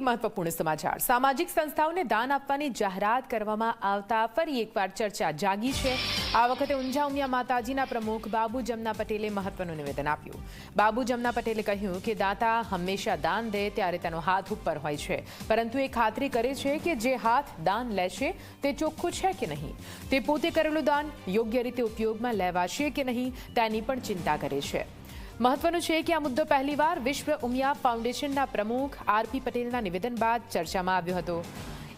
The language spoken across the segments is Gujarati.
એક મહત્વપૂર્ણ સમાચાર. સામાજિક સંસ્થાઓને દાન આપવાની જાહેરાત કરવામાં આવતા ફરી એકવાર ચર્ચા જાગી છે. આ વખતે ઊંઝા ઉમિયા માતાજીના પ્રમુખ બાબુ જમના પટેલે મહત્વનું નિવેદન આપ્યું. બાબુ જમના પટેલે કહ્યું કે દાતા હંમેશા દાન દે ત્યારે તેનો હાથ ઉપર હોય છે. પરંતુ એ ખાતરી કરે છે કે જે હાથ દાન લેશે તે ચોખ્ખું છે કે નહીં. તે પોતે કરેલું દાન યોગ્ય રીતે ઉપયોગમાં લેવાશે કે નહીં તેની પણ ચિંતા કરે છે. મહત્વનું છે કે આ મુદ્દો પહેલીવાર વિશ્વ ઉમિયા ફાઉન્ડેશનના પ્રમુખ આરપી પટેલના નિવેદન બાદ ચર્ચામાં આવ્યો હતો.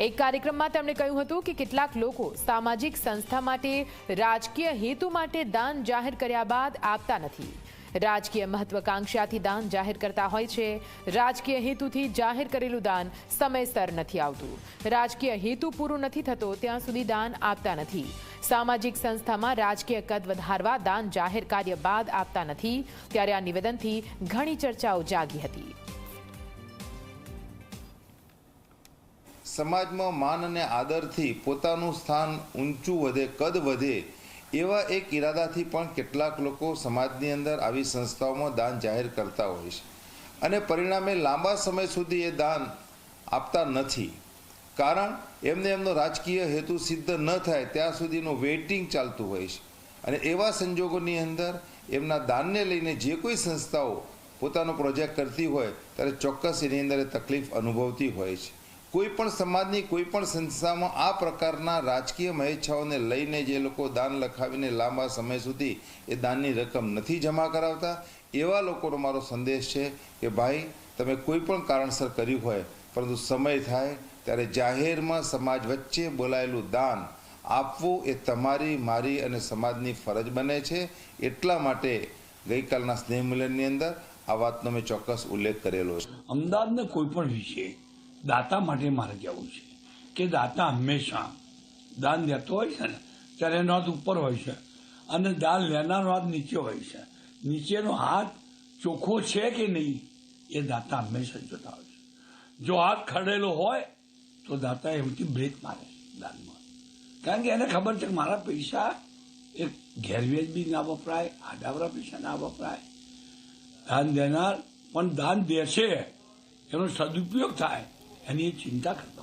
એક કાર્યક્રમમાં તેમણે કહ્યું હતું કે કેટલાક લોકો સામાજિક સંસ્થા માટે રાજકીય હેતુ માટે દાન જાહેર કર્યા બાદ આપતા નથી. રાજકીય મહત્વકાંક્ષાથી દાન જાહેર કરતા હોય છે. રાજકીય હેતુથી જાહેર કરેલું દાન સમયસર નથી આવતું. રાજકીય હેતુ પૂરું નથી થતો ત્યાં સુધી દાન આપતા નથી. સામાજિક સંસ્થામાં રાજકીય કદ વધારવા દાન જાહેર કાર્ય બાદ આપતા નથી. ત્યારે આ નિવેદનથી ઘણી ચર્ચાઓ જાગી હતી. સમાજમાં માન અને આદરથી પોતાનું સ્થાન ઊંચું વધે, કદ વધે એવા એક ઈરાદાથી પણ કેટલાક લોકો સમાજની અંદર આવી સંસ્થાઓમાં દાન જાહેર કરતા હોય છે. અને પરિણામે લાંબા સમય સુધી એ દાન આપતા નથી. કારણ એમને એમનો રાજકીય હેતુ સિદ્ધ ન થાય ત્યાં સુધીનું વેઇટિંગ ચાલતું હોય છે. અને એવા સંજોગોની અંદર એમના દાનને લઈને જે કોઈ સંસ્થાઓ પોતાનો પ્રોજેક્ટ કરતી હોય, ત્યારે ચોક્કસ એની અંદર તકલીફ અનુભવતી હોય છે. કોઈ પણ સમાજની કોઈ પણ સંસ્થામાં આ પ્રકારના રાજકીય મહેચ્છાઓને લઈને જે લોકો દાન લખાવીને લાંબા સમય સુધી એ દાનની રકમ નથી જમા કરાવતા, એવા લોકોનો મારો સંદેશ છે કે ભાઈ, તમે કોઈ પણ કારણસર કર્યું હોય, પરંતુ સમય થાય ત્યારે જાહેરમાં સમાજ વચ્ચે બોલાયેલું દાન આપવું એ તમારી, મારી અને સમાજની ફરજ બને છે. એટલા માટે ગઈકાલના સ્નેહ મિલનની અંદર આ વાતનો મેં ચોક્કસ ઉલ્લેખ કરેલો છે. અમદાવાદને કોઈ પણ વિશે દાતા માટે મારે જવું છે કે દાતા હંમેશા દાન દેતો હોય છે ને, ત્યારે એનો હાથ ઉપર હોય છે અને દાન લેનારો હાથ નીચે હોય છે. નીચેનો હાથ ચોખ્ખો છે કે નહીં, એ દાતા હંમેશા જોતા હોય છે. જો હાથ ખડેલો હોય, તો દાતા એમથી બ્રેક મારે દાનમાં. કારણ કે એને ખબર છે કે મારા પૈસા એ બી ના વપરાય, આડાવરા પૈસા ના વપરાય. દાન દેનાર, પણ દાન દેશે, એનો સદુપયોગ થાય. અને એ ચિંતા કરતા